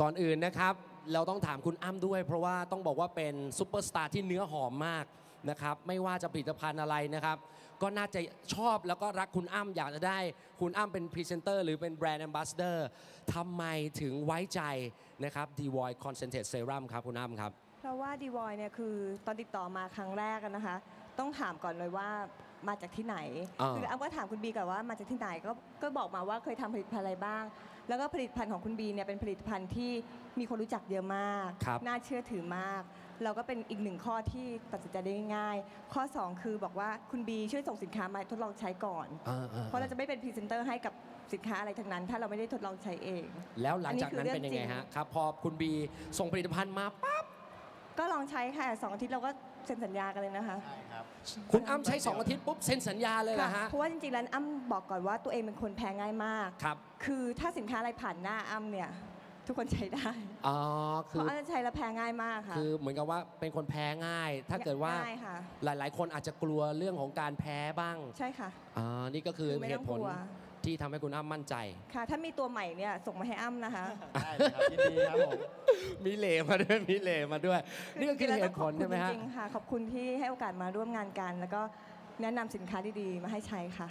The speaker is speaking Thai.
ก่อนอื่นนะครับ เราต้องถามคุณอ้ำด้วย เพราะว่าต้องบอกว่าเป็นซูเปอร์สตาร์ที่เนื้อหอมมากนะครับไม่ว่าจะผลิตภัณฑ์อะไรนะครับ ก็น่าจะชอบแล้วก็รักคุณอ้ำอยากจะได้คุณอ้ำเป็นพรีเซนเตอร์หรือเป็นแบรนด์แอมบาสเดอร์ทำไมถึงไว้ใจนะครับ d v o i Concentrate Serum ครับคุณอ้ำครับ เพราะว่าดีวอยเนี่ยคือตอนติดต่อมาครั้งแรกนะคะ ต้องถามก่อนเลยว่า มาจากที่ไหน อ่า คืออ้ำก็ถามคุณบีก่อนว่ามาจากที่ไหนก็ก็บอกมาว่าเคยทำผลิตภัณฑ์อะไรบ้าง แล้วก็ผลิตภัณฑ์ของคุณบีเนี่ยเป็นผลิตภัณฑ์ที่มีคนรู้จักเยอะมาก ครับน่าเชื่อถือมาก เราก็เป็นอีกหนึ่งข้อที่ตัดสินใจได้ง่ายๆข้อ2คือบอกว่าคุณบีช่วยส่งสินค้ามาทดลองใช้ก่อน อ่าๆเพราะเราจะไม่เป็นพรีเซนเตอร์ให้กับสินค้าอะไรทั้งนั้น ถ้าเราไม่ได้ทดลองใช้เอง แล้วหลังจากนั้นอันนี้คือเป็นยังไงเรื่องจริงฮะครับ พอคุณบีส่งผลิตภัณฑ์มาปั๊บ ก็ลองใช้ค่ะสองอาทิตย์เราก็ เซ็นสัญญากันเลยนะคะใช่ครับคุณอ้ำใช้ 2 อาทิตย์ปุ๊บเซ็นสัญญาเลยเหรอค่ะฮะ เพราะว่าจริงๆแล้วอ้ำบอกก่อนว่าตัวเองเป็นคนแพ้ง่ายมากครับคือถ้าสินค้าอะไรผ่านหน้าอ้ำเนี่ยทุกคนใช้ได้ อ๋อเพคือราะอ้ำจะใช้แล้วแพ้ง่ายมากค่ะ คือเหมือนกับว่าเป็นคนแพ้ง่าย ถ้าเกิดว่าง่ายค่ะหลาย ๆ คนอาจจะกลัวเรื่องของการแพ้บ้าง ใช่ค่ะอ่านี่ก็คือคือไม่เหต้องตุผลกลัว ที่ทำให้คุณอ้ำมั่นใจ ค่ะ ถ้ามีตัวใหม่เนี่ยส่งมาให้อ้ำนะคะ ได้เลยครับยินดีครับผมมีเหลมาด้วยมีเหลมาด้วย นี่ก็คือเหตุผลใช่ไหมฮะ จริงๆค่ะ ขอบคุณที่ให้โอกาสมาร่วมงานกัน แล้วก็แนะนำสินค้าดีๆ มาให้ใช้ค่ะ